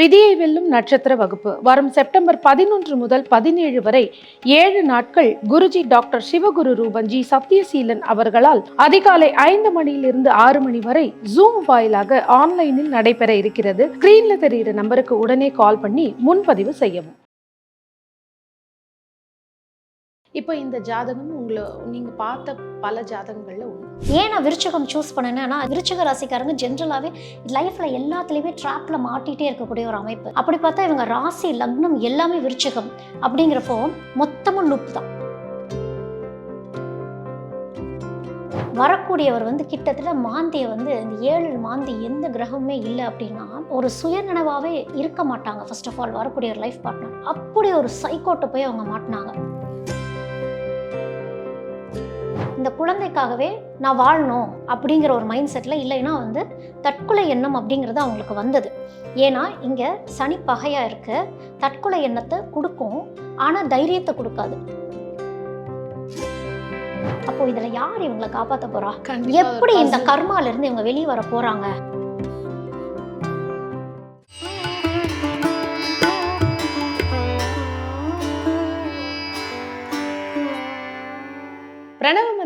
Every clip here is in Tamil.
விதியை வெல்லும் நட்சத்திர வகுப்பு. வரும் செப்டம்பர் பதினொன்று முதல் பதினேழு வரை ஏழு நாட்கள் குருஜி டாக்டர் சிவகுரு ரூபன்ஜி சத்யசீலன் அவர்களால் அதிகாலை ஐந்து மணியிலிருந்து ஆறு மணி வரை ஜூம் வாயிலாக ஆன்லைனில் நடைபெற இருக்கிறது. ஸ்கிரீன்ல தெரிகிற நம்பருக்கு உடனே கால் பண்ணி முன்பதிவு செய்யவும். இப்போ இந்த ஜாதகம் உங்களை நீங்க பார்த்த பல ஜாதகங்கள்ல ஏன் நான் விருச்சகம் சூஸ் பண்ணேன்னா விருச்சக ராசிக்காரங்க ஜென்ரலாகவே லைஃப்பில் எல்லாத்துலேயுமே ட்ராப்பில் மாட்டிகிட்டே இருக்கக்கூடிய ஒரு அமைப்பு. அப்படி பார்த்தா இவங்க ராசி லக்னம் எல்லாமே விருச்சகம் அப்படிங்கிறப்போ மொத்தமும் லுப் தான். வரக்கூடியவர் வந்து கிட்டத்தட்ட மாந்தியை வந்து இந்த ஏழு மாந்தி எந்த கிரகமுமே இல்லை அப்படின்னா ஒரு சுயநினைவாகவே இருக்க மாட்டாங்க ஃபர்ஸ்ட் ஆஃப் ஆல் வரக்கூடிய ஒரு லைஃப் பார்ட்னர் அப்படி ஒரு சைக்கோட்டை போய் அவங்க மாட்டினாங்க. இந்த குழந்தைக்காகவே நான் வாழணும் அப்படிங்கிற ஒரு மைண்ட் செட்டில் இல்லைன்னா வந்து தற்கொலை எண்ணம் அப்படிங்கிறது அவங்களுக்கு வந்தது. ஏன்னா இங்கே சனி பகையாக இருக்கு. தற்கொலை எண்ணத்தை கொடுக்கும். ஆனால் தைரியத்தை கொடுக்காது. அப்போ இதுல யார் இவங்களை காப்பாத்த போறா? எப்படி இந்த கர்மால இருந்து இவங்க வெளியே வர போறாங்க?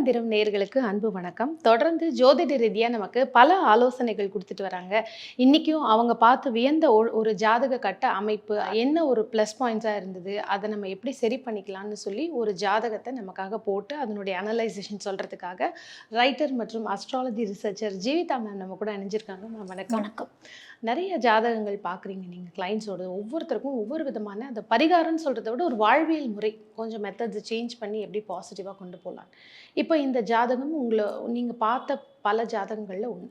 தினம் நேர்களுக்கு அன்பு வணக்கம். தொடர்ந்து ஜோதிட ரீதியாக நமக்கு பல ஆலோசனைகள் கொடுத்துட்டு வராங்க. இன்றைக்கும் அவங்க பார்த்து வியந்த ஒரு- ஒரு ஜாதக கட்ட அமைப்பு என்ன ஒரு ப்ளஸ் பாயிண்ட்ஸாக இருந்தது அதை நம்ம எப்படி சரி பண்ணிக்கலாம்னு சொல்லி ஒரு ஜாதகத்தை நமக்காக போட்டு அதனுடைய அனலைசேஷன் சொல்கிறதுக்காக ரைட்டர் மற்றும் அஸ்ட்ராலஜி ரிசர்ச்சர் ஜீவிதா மேம் நம்ம கூட இணைஞ்சிருக்காங்க. மேம் வணக்கம். வணக்கம். நிறைய ஜாதகங்கள் பார்க்குறீங்க நீங்கள் கிளைண்ட்ஸோட ஒவ்வொருத்தருக்கும் ஒவ்வொரு விதமான அந்த பரிகாரம்னு சொல்கிறத விட ஒரு வாழ்வியல் முறை கொஞ்சம் மெத்தட்ஸ் சேஞ்ச் பண்ணி எப்படி பாசிட்டிவாக கொண்டு போகலாம். இப்போ இந்த ஜாதகம் உங்களை நீங்கள் பார்த்த பல ஜாதகங்களில் ஒன்று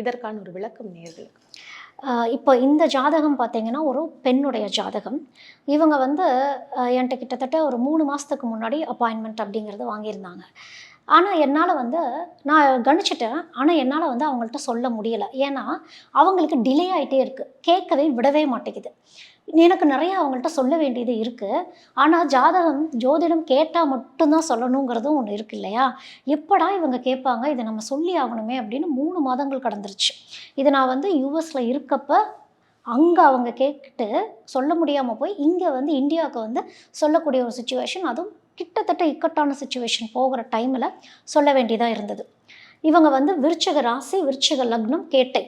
இதற்கான ஒரு விளக்கம் நேர்களுக்கு. இப்போ இந்த ஜாதகம் பார்த்தீங்கன்னா ஒரு பெண்ணுடைய ஜாதகம். இவங்க வந்து என்கிட்ட கிட்டத்தட்ட ஒரு மூணு மாதத்துக்கு முன்னாடி அப்பாயின்மெண்ட் அப்படிங்கிறது வாங்கியிருந்தாங்க. ஆனால் என்னால் வந்து நான் கணிச்சிட்டேன். ஆனால் என்னால் வந்து அவங்கள்ட்ட சொல்ல முடியலை. ஏன்னா அவங்களுக்கு டிலே ஆகிட்டே இருக்குது கேட்கவே விடவே மாட்டேங்குது. எனக்கு நிறைய அவங்கள்ட்ட சொல்ல வேண்டியது இருக்குது ஆனால் ஜாதகம் ஜோதிடம் கேட்டால் மட்டும்தான் சொல்லணுங்கிறதும் ஒன்று இருக்கு இல்லையா? எப்படா இவங்க கேட்பாங்க? இதை நம்ம சொல்லி ஆகணுமே அப்படின்னு மூணு மாதங்கள் கடந்துருச்சு. இது நான் வந்து யூஎஸில் இருக்கப்ப அங்கே அவங்க கேட்டுட்டு சொல்ல முடியாமல் போய் இங்கே வந்து இந்தியாவுக்கு வந்து சொல்லக்கூடிய ஒரு சுச்சுவேஷன் அதுவும் கிட்டத்தட்ட இக்கட்டான சுச்சுவேஷன் போகிற டைமில் சொல்ல வேண்டியதாக இருந்தது. இவங்க வந்து விருச்சக ராசி விருச்சக லக்னம் கேட்டை.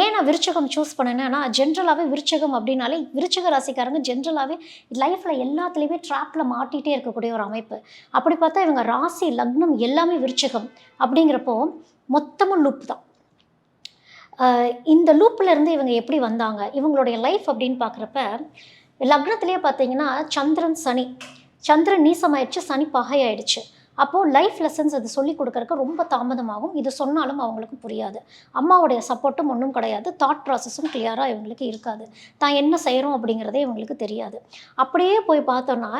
ஏன் நான் விருச்சகம் சூஸ் பண்ணேன்னா ஜென்ரலாகவே விருச்சகம் அப்படின்னாலே விருச்சக ராசிக்காரங்க ஜென்ரலாகவே லைஃப்பில் எல்லாத்துலேயுமே ட்ராப்பில் மாட்டிகிட்டே இருக்கக்கூடிய ஒரு அமைப்பு. அப்படி பார்த்தா இவங்க ராசி லக்னம் எல்லாமே விருச்சகம் அப்படிங்கிறப்போ மொத்தமும் லூப் தான். இந்த லூப்ல இருந்து இவங்க எப்படி வந்தாங்க? இவங்களுடைய லைஃப் அப்படின்னு பார்க்குறப்ப லக்னத்திலே பார்த்தீங்கன்னா சந்திரன் சனி. சந்திரன் நீசமாயிடுச்சு சனி பகையாயிடுச்சு. அப்போது லைஃப் லெசன்ஸ் அது சொல்லி கொடுக்கறக்கு ரொம்ப தாமதமாகும். இது சொன்னாலும் அவங்களுக்கு புரியாது. அம்மாவுடைய சப்போர்ட்டும் ஒன்றும் கிடையாது. தாட் ப்ராசஸும் கிளியராக இவங்களுக்கு இருக்காது. தான் என்ன செய்கிறோம் அப்படிங்கிறதே இவங்களுக்கு தெரியாது. அப்படியே போய் பார்த்தோன்னா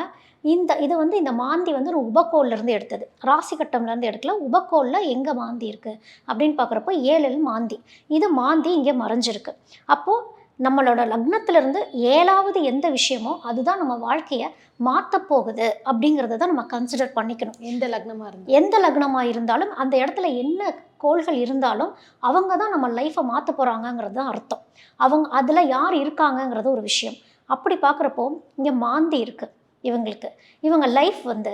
இந்த இது வந்து இந்த மாந்தி வந்து ஒரு உபக்கோல்லேருந்து எடுத்தது. ராசி கட்டம்லேருந்து எடுக்கல. உபக்கோலில் எங்கே மாந்தி இருக்குது அப்படின்னு பார்க்குறப்போ ஏழில் மாந்தி. இது மாந்தி இங்கே மறைஞ்சிருக்கு. அப்போது நம்மளோட லக்னத்திலிருந்து ஏழாவது எந்த விஷயமோ அதுதான் நம்ம வாழ்க்கையை மாற்றப் போகுது அப்படிங்கிறத தான் நம்ம கன்சிடர் பண்ணிக்கணும். எந்த லக்னமாக இருந்து எந்த லக்னமாக இருந்தாலும் அந்த இடத்துல என்ன கோள்கள் இருந்தாலும் அவங்க தான் நம்ம லைஃப்பை மாற்ற போகிறாங்கங்கிறது தான் அர்த்தம். அவங்க அதில் யார் இருக்காங்கங்கிறது ஒரு விஷயம். அப்படி பார்க்குறப்போ இங்கே மாந்தி இருக்குது இவங்களுக்கு. இவங்க லைஃப் வந்து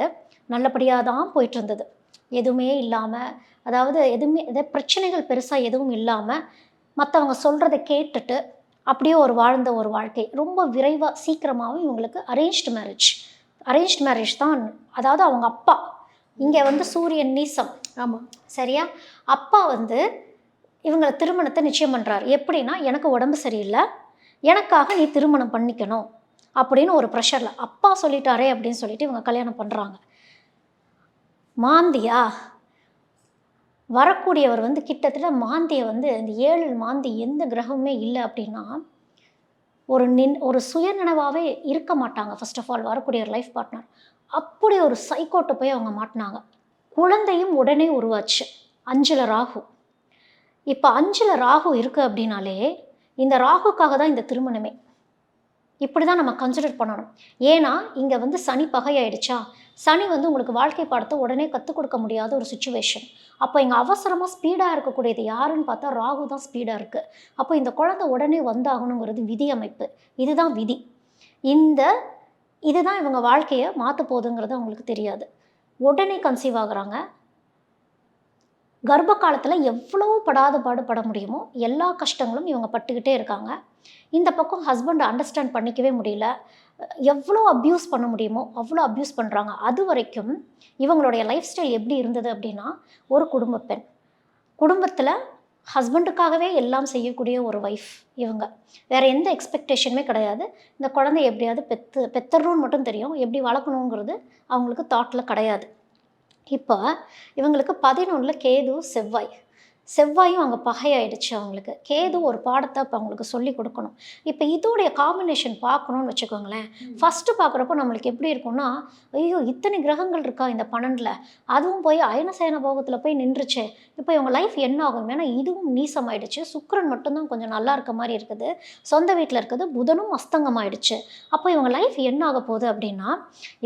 நல்லபடியாக தான் போயிட்டு இருந்தது எதுவுமே இல்லாமல் அதாவது எதுவுமே எதை பிரச்சனைகள் பெருசாக எதுவும் இல்லாமல் மற்றவங்க சொல்கிறத கேட்டுட்டு அப்படியே ஒரு வாழ்ந்த ஒரு வாழ்க்கை. ரொம்ப விரைவாக சீக்கிரமாகவும் இவங்களுக்கு அரேஞ்ச்டு மேரேஜ் அரேஞ்ச்டு மேரேஜ் தான் அதாவது அவங்க அப்பா. இங்கே வந்து சூரியன் நீசம். ஆமாம் சரியா? அப்பா வந்து இவங்களை திருமணத்தை நிச்சயம் பண்ணுறாரு எப்படின்னா எனக்கு உடம்பு சரியில்லை. எனக்காக நீ திருமணம் பண்ணிக்கணும். அப்படின்னு ஒரு ப்ரெஷரில் அப்பா சொல்லிட்டாரே அப்படின்னு சொல்லிட்டு இவங்க கல்யாணம் பண்ணுறாங்க மாந்தியா? வரக்கூடியவர் வந்து கிட்டத்தட்ட மாந்தியை வந்து இந்த ஏழு மாந்தி எந்த கிரகமுமே இல்லை அப்படின்னா ஒரு நின் ஒரு சுயநினைவாகவே இருக்க மாட்டாங்க ஃபர்ஸ்ட் ஆஃப் ஆல் வரக்கூடிய ஒரு லைஃப் பார்ட்னர் அப்படி ஒரு சைக்கோட்டை போய் அவங்க மாட்டினாங்க. குழந்தையும் உடனே உருவாச்சு. அஞ்சில் ராகு. இப்போ அஞ்சில் ராகு இருக்குது அப்படின்னாலே இந்த ராகுக்காக தான் இந்த திருமணமே. இப்படி தான் நம்ம கன்சிடர் பண்ணணும். ஏன்னா இங்கே வந்து சனி பகையாயிடுச்சா? சனி வந்து உங்களுக்கு வாழ்க்கை பாடத்தை உடனே கற்றுக் கொடுக்க முடியாத ஒரு சுச்சுவேஷன் அப்போ இங்கே அவசரமாக ஸ்பீடாக இருக்கக்கூடியது யாருன்னு பார்த்தா ராகு தான் ஸ்பீடாக இருக்குது அப்போ இந்த குழந்தை உடனே வந்தாகணுங்கிறது விதி அமைப்பு இதுதான் விதி. இந்த இதுதான் இவங்க வாழ்க்கையை மாற்ற போகுதுங்கிறது அவங்களுக்கு தெரியாது. உடனே கன்சீவ் ஆகுறாங்க. கர்ப்ப காலத்தில் எவ்வளோ படாத பாடுபட முடியுமோ எல்லா கஷ்டங்களும் இவங்க பட்டுக்கிட்டே இருக்காங்க. இந்த பக்கம் ஹஸ்பண்ட் அண்டர்ஸ்டாண்ட் பண்ணிக்கவே முடியல. எவ்வளோ அப்யூஸ் பண்ண முடியுமோ அவ்வளோ அப்யூஸ் பண்ணுறாங்க அது வரைக்கும் இவங்களுடைய லைஃப் ஸ்டைல் எப்படி இருந்தது அப்படின்னா ஒரு குடும்ப பெண். குடும்பத்தில் ஹஸ்பண்டுக்காகவே எல்லாம் செய்யக்கூடிய ஒரு ஒய்ஃப் இவங்க. வேறு எந்த எக்ஸ்பெக்டேஷனுமே கிடையாது. இந்த குழந்தை எப்படியாவது பெத்து பெத்தரணும்னு மட்டும் தெரியும். எப்படி வளர்க்கணுங்கிறது அவங்களுக்கு தாட்டில் கிடையாது. இப்போ இவங்களுக்கு பதினொன்றில் கேது செவ்வாய். செவ்வாயும் அங்கே பகையாயிடுச்சு அவங்களுக்கு. கேது ஒரு பாடத்தை இப்போ அவங்களுக்கு சொல்லி கொடுக்கணும். இப்போ இதோடைய காம்பினேஷன் பார்க்கணும்னு வச்சுக்கோங்களேன். ஃபஸ்ட்டு பார்க்குறப்போ நம்மளுக்கு எப்படி இருக்கும்னா ஐயோ இத்தனை கிரகங்கள் இருக்கா இந்த பன்னெண்டில்? அதுவும் போய் அயனசயன போகத்தில் போய் நின்றுச்சு. இப்போ இவங்க லைஃப் என்ன ஆகும் ஏன்னா இதுவும் நீசமாயிடுச்சு. சுக்கிரன் மட்டும்தான் கொஞ்சம் நல்லா இருக்க மாதிரி இருக்குது. சொந்த வீட்டில் இருக்குது புதனும் அஸ்தங்கமாயிடுச்சு. அப்போ இவங்க லைஃப் என்ன ஆக போகுது அப்படின்னா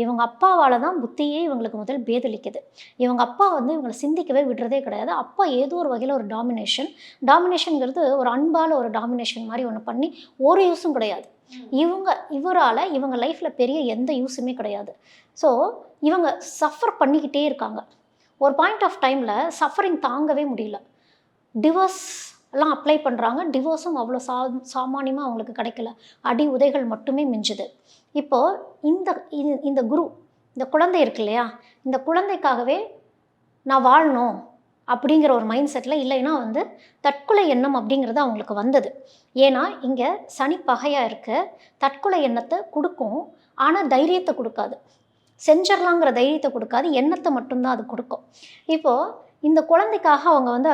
இவங்க அப்பாவால் தான் புத்தியே இவங்களுக்கு முதல் பேதலிக்குது இவங்க அப்பா வந்து இவங்களை சிந்திக்கவே விடுறதே கிடையாது. அப்பா ஏதோ ஒரு வகையில் ஒரு டாமினேஷன் டாமினேஷனுங்கிறது ஒரு அன்பால் ஒரு டாமினேஷன் மாதிரி ஒன்று பண்ணி ஒரு யூஸும் கிடையாது. இவங்க இவரால் இவங்க லைஃப்பில் பெரிய எந்த யூஸுமே கிடையாது. ஸோ இவங்க சஃபர் பண்ணிக்கிட்டே இருக்காங்க. ஒரு பாயிண்ட் ஆஃப் டைமில் சஃபரிங் தாங்கவே முடியல. டிவோர்ஸ் எல்லாம் அப்ளை பண்ணுறாங்க டிவோர்ஸும் அவ்வளோ சா சாமானியமாக அவங்களுக்கு கிடைக்கல. அடி உதைகள் மட்டுமே மிஞ்சுது. இப்போது இந்த இது- இந்த குரு இந்த குழந்தை இருக்கு இல்லையா? இந்த குழந்தைக்காகவே நான் வாழணும். அப்படிங்கிற ஒரு மைண்ட் செட்டில் இல்லைன்னா வந்து தற்கொலை எண்ணம் அப்படிங்கிறது அவங்களுக்கு வந்தது. ஏன்னா இங்கே சனி பகையாக இருக்க. தற்கொலை எண்ணத்தை கொடுக்கும். ஆனால் தைரியத்தை கொடுக்காது. செஞ்சிடலாங்கிற தைரியத்தை கொடுக்காது. எண்ணத்தை மட்டும்தான் அது கொடுக்கும். இப்போது இந்த குழந்தைக்காக அவங்க வந்து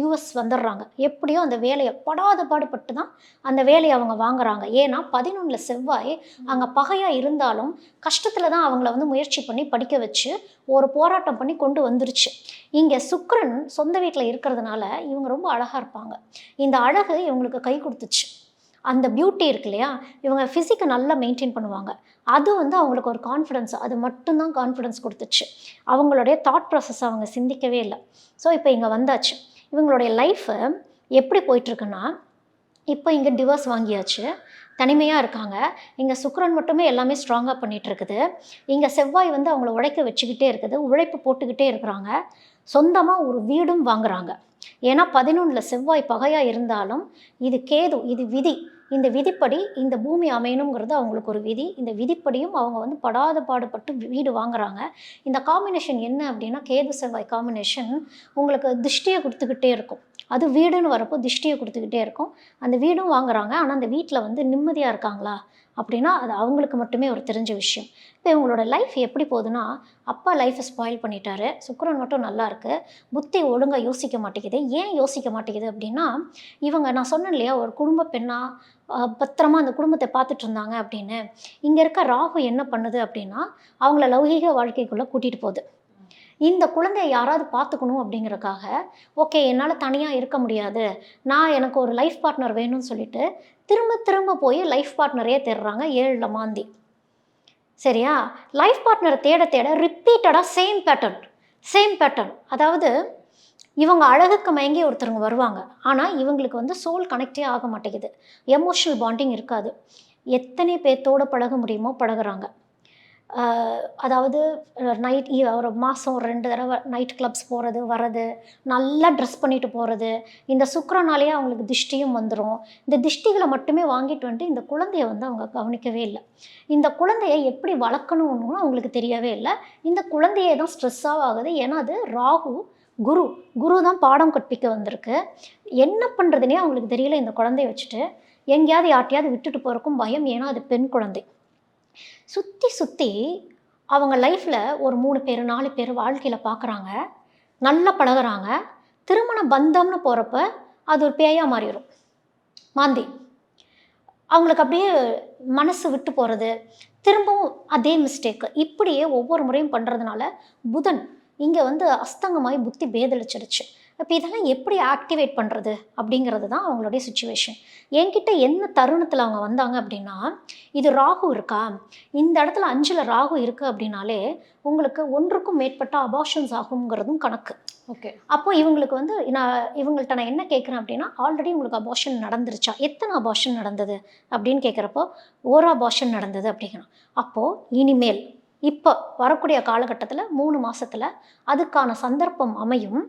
யூஎஸ் வந்துடுறாங்க. எப்படியோ அந்த வேலையை படாத பாடுபட்டு தான் அந்த வேலையை அவங்க வாங்குறாங்க. ஏன்னா பதினொன்றில் செவ்வாய் அங்கே பகையாக இருந்தாலும் கஷ்டத்தில் தான் அவங்கள வந்து முயற்சி பண்ணி படிக்க வச்சு ஒரு போராட்டம் பண்ணி கொண்டு வந்துருச்சு. இங்கே சுக்ரன் சொந்த வீட்டில் இருக்கிறதுனால இவங்க ரொம்ப அழகாக இருப்பாங்க. இந்த அழகு இவங்களுக்கு கை கொடுத்துச்சு. அந்த பியூட்டி இருக்கு இல்லையா? இவங்க ஃபிசிக்கை நல்லா மெயின்டைன் பண்ணுவாங்க. அது வந்து அவங்களுக்கு ஒரு கான்ஃபிடன்ஸ் அது மட்டும்தான் கான்ஃபிடன்ஸ் கொடுத்துச்சு. அவங்களுடைய தாட் ப்ராசஸ் அவங்க சிந்திக்கவே இல்லை. ஸோ இப்போ இங்கே வந்தாச்சு. இவங்களுடைய லைஃபு எப்படி போயிட்டுருக்குன்னா இப்போ இங்கே டிவோர்ஸ் வாங்கியாச்சு. தனிமையாக இருக்காங்க. இங்கே சுக்கரன் மட்டுமே எல்லாமே ஸ்ட்ராங்காக பண்ணிகிட்டு இருக்குது இங்கே செவ்வாய் வந்து அவங்கள உழைக்க வச்சுக்கிட்டே இருக்குது. உழைப்பு போட்டுக்கிட்டே இருக்கிறாங்க. சொந்தமாக ஒரு வீடும் வாங்குறாங்க. ஏன்னா பதினொன்றில் செவ்வாய் பகையாக இருந்தாலும் இது கேது இது விதி. இந்த விதிப்படி இந்த பூமி அமையணுங்கிறது அவங்களுக்கு ஒரு விதி. இந்த விதிப்படியும் அவங்க வந்து படாத பாடுபட்டு வீடு வாங்குறாங்க. இந்த காம்பினேஷன் என்ன அப்படின்னா கேது செவ்வாய் காம்பினேஷன் உங்களுக்கு திருஷ்டியை கொடுத்துக்கிட்டே இருக்கும். அது வீடுன்னு வரப்போ திருஷ்டியை கொடுத்துக்கிட்டே இருக்கும். அந்த வீடும் வாங்குறாங்க. ஆனால் அந்த வீட்டில் வந்து நிம்மதியாக இருக்காங்களா? அப்படின்னா அது அவங்களுக்கு மட்டுமே ஒரு தெரிஞ்ச விஷயம். இப்போ இவங்களோட லைஃப் எப்படி போகுதுன்னா அப்பா லைஃப்பை ஸ்பாயில் பண்ணிட்டாரு. சுக்கரன் மட்டும் நல்லா இருக்கு. புத்தி ஒழுங்காக யோசிக்க மாட்டேங்குது. ஏன் யோசிக்க மாட்டேங்குது அப்படின்னா இவங்க நான் சொன்னேன் இல்லையா ஒரு குடும்ப பெண்ணாக பத்திரமா அந்த குடும்பத்தை பார்த்துட்டு இருந்தாங்க அப்படின்னு. இங்கே இருக்க ராகு என்ன பண்ணுது அப்படின்னா அவங்கள லௌகீக வாழ்க்கைக்குள்ளே கூட்டிகிட்டு போகுது. இந்த குழந்தைய யாராவது பார்த்துக்கணும் அப்படிங்கிறக்காக ஓகே என்னால் தனியாக இருக்க முடியாது. நான் எனக்கு ஒரு லைஃப் பார்ட்னர் வேணும்னு சொல்லிட்டு திரும்ப திரும்ப போய் லைஃப் பார்ட்னரையே தேடுறாங்க ஏழில் மாந்தி. சரியா? லைஃப் பார்ட்னரை தேட தேட ரிப்பீட்டடாக சேம் பேட்டர்ன் சேம் பேட்டர்ன் அதாவது இவங்க அழகுக்கு மயங்கி ஒருத்தருங்க வருவாங்க. ஆனால் இவங்களுக்கு வந்து சோல் கனெக்டே ஆக மாட்டேங்குது. எமோஷனல் பாண்டிங் இருக்காது. எத்தனை பேர்த்தோட பழக முடியுமோ பழகுறாங்க. அதாவது நைட் ஒரு மாதம் ரெண்டு தடவை நைட் கிளப்ஸ் போகிறது வர்றது நல்லா ட்ரெஸ் பண்ணிட்டு போகிறது இந்த சுக்கரனாலேயே அவங்களுக்கு திஷ்டியும் வந்துடும் இந்த திஷ்டிகளை மட்டுமே வாங்கிட்டு வந்துட்டு இந்த குழந்தைய வந்து அவங்க கவனிக்கவே இல்லை. இந்த குழந்தைய எப்படி வளர்க்கணும்னு அவங்களுக்கு தெரியவே இல்லை. இந்த குழந்தையே தான் ஸ்ட்ரெஸ்ஸாக ஆகுது. ஏன்னா அது ராகு குரு குரு தான் பாடம் கற்பிக்க வந்திருக்கு. என்ன பண்ணுறதுனே அவங்களுக்கு தெரியல இந்த குழந்தைய வச்சுட்டு. எங்கேயாவது யார்ட்டையாவது விட்டுட்டு போகிறக்கும் பயம். ஏன்னா அது பெண் குழந்தை. சுற்றி சுற்றி அவங்க லைஃப்பில் ஒரு மூணு பேர் நாலு பேர் வாழ்க்கையில் பார்க்குறாங்க நல்லா பழகுறாங்க. திருமண பந்தம்னு போகிறப்ப அது ஒரு பேயாக மாறிடும் மாந்தி. அவங்களுக்கு அப்படியே மனசு விட்டு போகிறது திரும்பவும் அதே மிஸ்டேக்கு இப்படியே ஒவ்வொரு முறையும் பண்ணுறதுனால புதன் இங்கே வந்து அஸ்தங்கமாகி புத்தி பேதளிச்சிடுச்சு இப்போ இதெல்லாம் எப்படி ஆக்டிவேட் பண்ணுறது அப்படிங்கிறது தான் அவங்களுடைய சுச்சுவேஷன் என்கிட்ட என்ன தருணத்தில் அவங்க வந்தாங்க அப்படின்னா இது ராகு இருக்கா? இந்த இடத்துல அஞ்சில் ராகு இருக்குது அப்படின்னாலே உங்களுக்கு ஒன்றுக்கும் மேற்பட்ட அபாஷன்ஸ் ஆகுங்கிறதும் கணக்கு. ஓகே அப்போ இவங்களுக்கு வந்து நான் இவங்கள்ட்ட நான் என்ன கேட்குறேன் அப்படின்னா ஆல்ரெடி உங்களுக்கு அபார்ஷன் நடந்துருச்சா? எத்தனை அபார்ஷன் நடந்தது? அப்படின்னு கேட்குறப்போ ஒரு அபார்ஷன் நடந்தது அப்படிங்கிறோம் அப்போது இனிமேல் இப்போ வரக்கூடிய காலகட்டத்தில் மூணு மாசத்துல அதுக்கான சந்தர்ப்பம் அமையும்.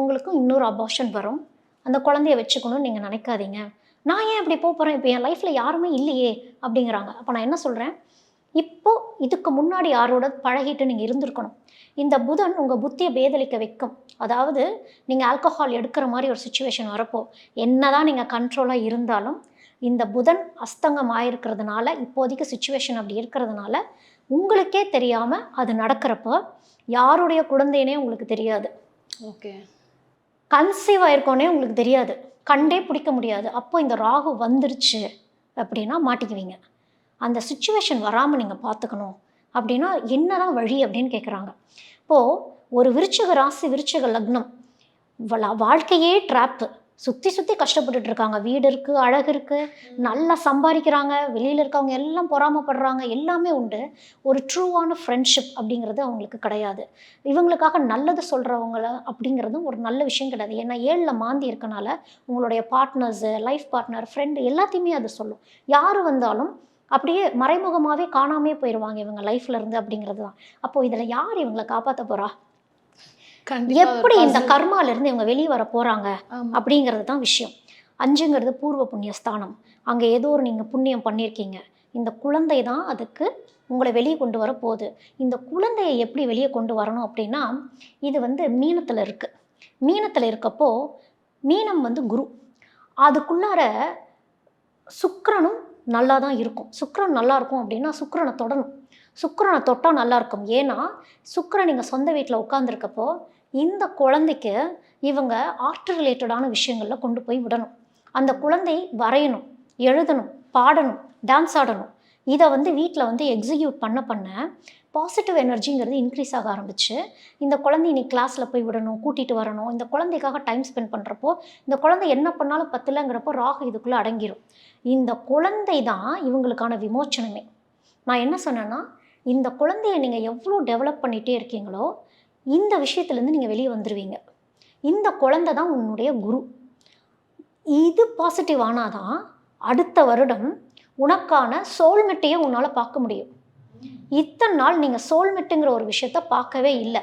உங்களுக்கு இன்னொரு அபார்ஷன் வரும். அந்த குழந்தைய வச்சுக்கணும்னு நீங்கள் நினைக்காதீங்க. நான் ஏன் இப்படி போக போகிறேன் இப்போ என் லைஃப்பில் யாருமே இல்லையே அப்படிங்கிறாங்க. அப்போ நான் என்ன சொல்கிறேன் இப்போ இதுக்கு முன்னாடி யாரோட பழகிட்டு நீங்கள் இருந்திருக்கணும். இந்த புதன் உங்கள் புத்தியை பேதலிக்க வைக்கும். அதாவது நீங்கள் ஆல்கஹால் எடுக்கிற மாதிரி ஒரு சுச்சுவேஷன் வரப்போ என்ன தான் நீங்கள் கண்ட்ரோலாக இருந்தாலும் இந்த புதன் அஸ்தங்கம் ஆயிருக்கிறதுனால இப்போதைக்கு சுச்சுவேஷன் அப்படி இருக்கிறதுனால உங்களுக்கே தெரியாமல் அது நடக்கிறப்போ யாருடைய குழந்தைனே உங்களுக்கு தெரியாது. ஓகே. கன்சீவ் ஆயிருக்கோனே உங்களுக்கு தெரியாது. கண்டே பிடிக்க முடியாது. அப்போ இந்த ராகு வந்துருச்சு அப்படின்னா மாட்டிக்குவீங்க. அந்த சுச்சுவேஷன் வராமல் நீங்கள் பார்த்துக்கணும் அப்படின்னா என்னதான் வழி அப்படின்னு கேட்குறாங்க இப்போது ஒரு விருச்சக ராசி விருச்சக லக்னம் வாழ்க்கையே ட்ராப்பு சுற்றி சுற்றி கஷ்டப்பட்டுட்டு இருக்காங்க வீடு இருக்குது அழகு இருக்குது நல்லா சம்பாதிக்கிறாங்க வெளியில் இருக்கவங்க எல்லாம் பொறாமப்படுறாங்க. எல்லாமே உண்டு. ஒரு ட்ரூவான ஃப்ரெண்ட்ஷிப் அப்படிங்கிறது அவங்களுக்கு கிடையாது. இவங்களுக்காக நல்லது சொல்கிறவங்கள அப்படிங்கிறதும் ஒரு நல்ல விஷயம் கிடையாது. ஏன்னா ஏழில் மாந்தி இருக்கனால உங்களுடைய பார்ட்னர்ஸு லைஃப் பார்ட்னர் ஃப்ரெண்டு எல்லாத்தையுமே அது சொல்லும். யார் வந்தாலும் அப்படியே மறைமுகமாகவே காணாமே போயிடுவாங்க இவங்க லைஃப்ல இருந்து அப்படிங்கிறது தான். அப்போ இதில் யார் இவங்களை காப்பாற்ற ஒரு எப்படி இந்த puzzle. கர்மால இருந்து இவங்க வெளியே வர போறாங்க ஆமா. அப்படிங்கிறது தான் விஷயம். அஞ்சுங்கிறது பூர்வ புண்ணிய ஸ்தானம் அங்கே ஏதோ ஒரு நீங்கள் புண்ணியம் பண்ணியிருக்கீங்க இந்த குழந்தை தான் அதுக்கு உங்களை வெளியே கொண்டு வர போகுது. இந்த குழந்தையை எப்படி வெளியே கொண்டு வரணும் அப்படின்னா இது வந்து மீனத்தில் இருக்குது மீனத்தில் இருக்கப்போ மீனம் வந்து குரு. அதுக்குள்ளார சுக்கிரனும் நல்லா தான் இருக்கும். சுக்கிரன் நல்லா இருக்கும் அப்படின்னா சுக்கிரனை தொடணும். சுக்கிரனை தொட்டால் நல்லா இருக்கும். ஏன்னா சுக்கிரன் நீங்கள் சொந்த வீட்டில் உட்காந்துருக்கப்போ இந்த குழந்தைக்கு இவங்க ஆர்ட் ரிலேட்டடான விஷயங்களில் கொண்டு போய் விடணும். அந்த குழந்தை வரையணும் எழுதணும் பாடணும் டான்ஸ் ஆடணும். இதை வந்து வீட்டில் வந்து எக்ஸிக்யூட் பண்ண பண்ண பாசிட்டிவ் எனர்ஜிங்கிறது இன்க்ரீஸ் ஆக ஆரம்பிச்சு இந்த குழந்தை நீ கிளாஸில் போய் விடணும் கூட்டிகிட்டு வரணும். இந்த குழந்தைக்காக டைம் ஸ்பெண்ட் பண்ணுறப்போ இந்த குழந்தை என்ன பண்ணாலும் பத்தலைங்கிறப்போ ராகு இதுக்குள்ளே அடங்கிடும் இந்த குழந்தை தான் இவங்களுக்கான விமோச்சனமே. நான் என்ன சொன்னேன்னா இந்த குழந்தைய நீங்கள் எவ்வளோ டெவலப் பண்ணிகிட்டே இருக்கீங்களோ இந்த விஷயத்துலேருந்து நீங்கள் வெளியே வந்துடுவீங்க இந்த குழந்தை தான் உன்னுடைய குரு. இது பாசிட்டிவ் ஆனால் தான் அடுத்த வருடம் உனக்கான சோல்மெட்டையே உன்னால் பார்க்க முடியும். இத்தனை நாள் நீங்கள் சோல்மெட்டுங்கிற ஒரு விஷயத்த பார்க்கவே இல்லை.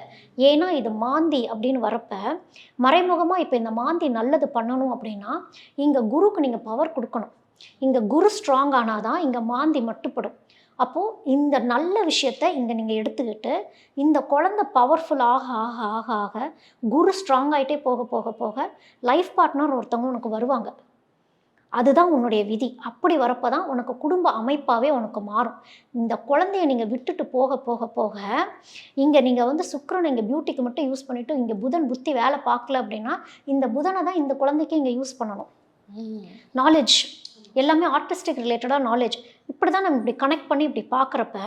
ஏன்னா இது மாந்தி அப்படின்னு வரப்ப மறைமுகமாக இப்போ இந்த மாந்தி நல்லது பண்ணணும் அப்படின்னா இங்கே குருக்கு நீங்கள் பவர் கொடுக்கணும். இங்கே குரு ஸ்ட்ராங் தான் இங்கே மாந்தி மட்டுப்படும். அப்போது இந்த நல்ல விஷயத்த இங்கே நீங்கள் எடுத்துக்கிட்டு இந்த குழந்தை பவர்ஃபுல் ஆக ஆக ஆக ஆக குரு ஸ்ட்ராங் ஆகிட்டே போக போக போக லைஃப் பார்ட்னர் ஒருத்தவங்க உனக்கு வருவாங்க. அதுதான் உன்னுடைய விதி. அப்படி வரப்போ தான் உனக்கு குடும்ப அமைப்பாகவே உனக்கு மாறும். இந்த குழந்தைய நீங்கள் விட்டுட்டு போக போக போக இங்கே நீங்கள் வந்து சுக்கிரனை இங்கே பியூட்டிக்கு மட்டும் யூஸ் பண்ணிவிட்டு இங்கே புதன் புத்தி வேலை பார்க்கல அப்படின்னா இந்த புதனை தான் இந்த குழந்தைக்கு இங்கே யூஸ் பண்ணணும். நாலேஜ் எல்லாமே ஆர்டிஸ்டிக் ரிலேட்டடாக நாலேஜ் இப்படி தான் நம்ம இப்படி கனெக்ட் பண்ணி இப்படி பார்க்குறப்ப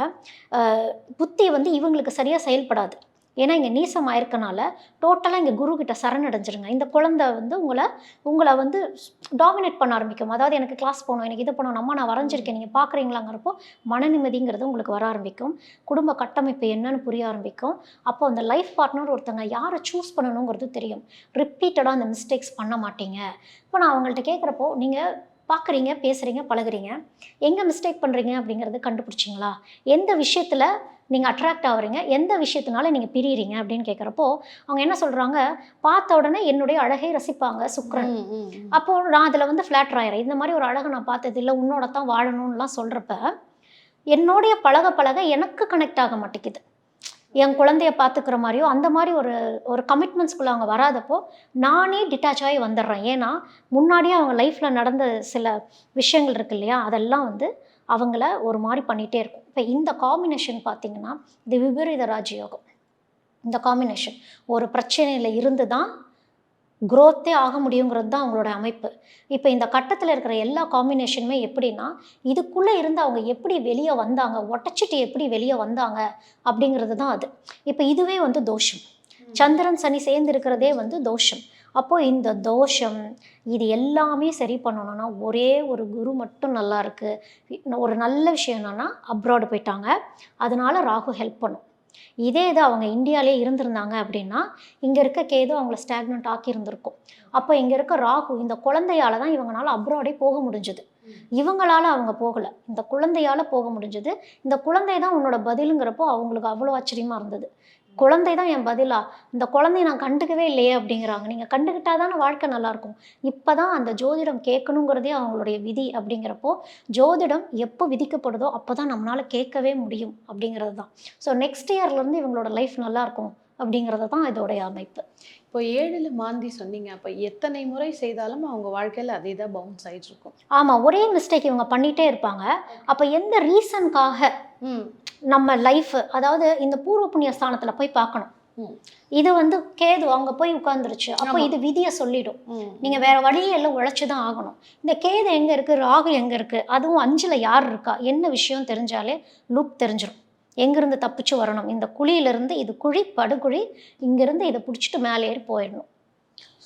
புத்தி வந்து இவங்களுக்கு சரியாக செயல்படாது. ஏன்னா இங்கே நீசம் ஆயிருக்கனால டோட்டலாக இங்கே குரு கிட்ட சரணடைஞ்சிருங்க. இந்த குழந்தை வந்து உங்களை உங்களை வந்து டாமினேட் பண்ண ஆரம்பிக்கும். அதாவது எனக்கு கிளாஸ் போகணும் எனக்கு இது பண்ணணும் அம்மா நான் வரைஞ்சிருக்கேன் நீங்கள் பார்க்குறீங்களாங்கிறப்போ மன நிம்மதிங்கிறது உங்களுக்கு வர ஆரம்பிக்கும். குடும்ப கட்டமைப்பு என்னன்னு புரிய ஆரம்பிக்கும். அப்போ அந்த லைஃப் பார்ட்னர் ஒருத்தங்க யாரை சூஸ் பண்ணணுங்கிறது தெரியும். ரிப்பீட்டடாக அந்த மிஸ்டேக்ஸ் பண்ண மாட்டீங்க. இப்போ நான் அவங்கள்ட்ட கேட்குறப்போ நீங்கள் பார்க்குறீங்க பேசுகிறீங்க பழகுறீங்க. எங்கே மிஸ்டேக் பண்ணுறீங்க அப்படிங்கிறது கண்டுபிடிச்சிங்களா? எந்த விஷயத்தில் நீங்கள் அட்ராக்ட் ஆகுறீங்க? எந்த விஷயத்தினால நீங்கள் பிரியிறீங்க அப்படின்னு கேட்குறப்போ அவங்க என்ன சொல்கிறாங்க பார்த்த உடனே என்னுடைய அழகை ரசிப்பாங்க சுக்ரன் ம், ம், ம். அப்போ நான் அதில் வந்து ஃப்ளாட் ஆயிடுறேன் இந்த மாதிரி ஒரு அழகை நான் பார்த்தது இல்லை. உன்னோட தான் வாழணும்லாம் சொல்கிறப்ப என்னுடைய பழக பழக எனக்கு கனெக்ட் ஆக மாட்டேங்குது. என் குழந்தைய பார்த்துக்கிற மாதிரியோ அந்த மாதிரி ஒரு ஒரு கமிட்மெண்ட்ஸ்குள்ளே அவங்க வராதப்போ நானே டிட்டாச் ஆகி வந்துடுறேன். ஏன்னா முன்னாடியே அவங்க லைஃப்பில் நடந்த சில விஷயங்கள் இருக்கு இல்லையா? அதெல்லாம் வந்து அவங்கள ஒரு மாதிரி பண்ணிகிட்டே இருக்கும். இப்போ இந்த காம்பினேஷன் பார்த்தீங்கன்னா இது விபரீத ராஜயோகம். இந்த காம்பினேஷன் ஒரு பிரச்சனையில் இருந்து தான் growth-ஏ ஆக முடியுங்கிறது தான் அவங்களோட அமைப்பு. இப்போ இந்த கட்டத்தில் இருக்கிற எல்லா காம்பினேஷனுமே எப்படின்னா இதுக்குள்ளே இருந்து அவங்க எப்படி வெளியே வந்தாங்க உடச்சிட்டு எப்படி வெளியே வந்தாங்க அப்படிங்கிறது தான் அது. இப்போ இதுவே வந்து தோஷம். சந்திரன் சனி சேர்ந்து இருக்கிறதே வந்து தோஷம். அப்போது இந்த தோஷம் இது எல்லாமே சரி பண்ணணும்னா ஒரே ஒரு குரு மட்டும் நல்லா இருக்குது ஒரு நல்ல விஷயம் என்னென்னா அப்ராடு போயிட்டாங்க. அதனால ராகு ஹெல்ப் பண்ணும். இதே இது அவங்க இந்தியாவிலே இருந்திருந்தாங்க அப்படின்னா இங்கே இருக்க கேது அவங்கள ஸ்டாக்னண்ட் ஆக்கி இருந்திருக்கும். அப்போ இங்கே இருக்க ராகு இந்த குழந்தையால தான் இவங்களால அப்ராடே போக முடிஞ்சது. இவங்களால அவங்க போகலை. இந்த குழந்தையால போக முடிஞ்சது. இந்த குழந்தை தான் உன்னோட பதிலுங்கிறப்போ அவங்களுக்கு அவ்வளோ ஆச்சரியமா இருந்தது. குழந்தை தான் என் பதிலா. இந்த குழந்தைய நான் கண்டுக்கவே இல்லையே அப்படிங்கிறாங்க. நீங்கள் கண்டுக்கிட்டா தானே வாழ்க்கை நல்லாயிருக்கும். இப்போ தான் அந்த ஜோதிடம் கேட்கணுங்கிறதே அவங்களுடைய விதி அப்படிங்கிறப்போ ஜோதிடம் எப்போ விதிக்கப்படுதோ அப்போ தான் நம்மளால் கேட்கவே முடியும் அப்படிங்கிறது தான் ஸோ நெக்ஸ்ட் இயர்லேருந்து இவங்களோட லைஃப் நல்லாயிருக்கும் அப்படிங்கிறது தான் இதோடைய அமைப்பு. இப்போ ஏழுல மாந்தி சொன்னீங்க. அப்போ எத்தனை முறை செய்தாலும் அவங்க வாழ்க்கையில அதே தான் பவுன்ஸ் ஆயிட்டு இருக்கும் ஆமாம் ஒரே மிஸ்டேக் இவங்க பண்ணிகிட்டே இருப்பாங்க. அப்போ எந்த ரீசனுக்காக ம். நம்ம லைஃப் அதாவது இந்த பூர்வ புண்ணிய ஸ்தானத்தில் போய் பார்க்கணும். இது வந்து கேது அங்கே போய் உட்காந்துருச்சு அப்போ. இது விதியை சொல்லிடும். ம். நீங்கள் வேற வழியே எல்லாம் உழைச்சி தான் ஆகணும். இந்த கேது எங்கே இருக்குது ராகு எங்கே இருக்குது அதுவும் அஞ்சில் யார் இருக்கா என்ன விஷயம் தெரிஞ்சாலே லூப் தெரிஞ்சிடும் எங்கேருந்து தப்பிச்சு வரணும்? இந்த குழியிலிருந்து இது குழி படுகுழி இங்கேருந்து இதை பிடிச்சிட்டு மேலே ஏறி போயிடணும்.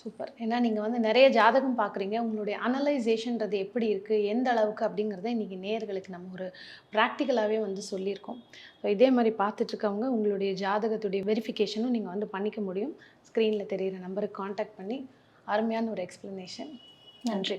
சூப்பர். ஏன்னா நீங்கள் வந்து நிறைய ஜாதகம் பார்க்குறீங்க. உங்களுடைய அனலைசேஷன்றது எப்படி இருக்குது எந்த அளவுக்கு? அப்படிங்கிறத இன்றைக்கி நேயர்களுக்கு நம்ம ஒரு ப்ராக்டிக்கலாகவே வந்து சொல்லியிருக்கோம். ஸோ இதே மாதிரி பார்த்துட்ருக்கவங்க உங்களுடைய ஜாதகத்துடைய வெரிஃபிகேஷனும் நீங்கள் வந்து பண்ணிக்க முடியும். ஸ்க்ரீனில் தெரியிற நம்பருக்கு காண்டாக்ட் பண்ணி அருமையான ஒரு எக்ஸ்ப்ளனேஷன் நன்றி.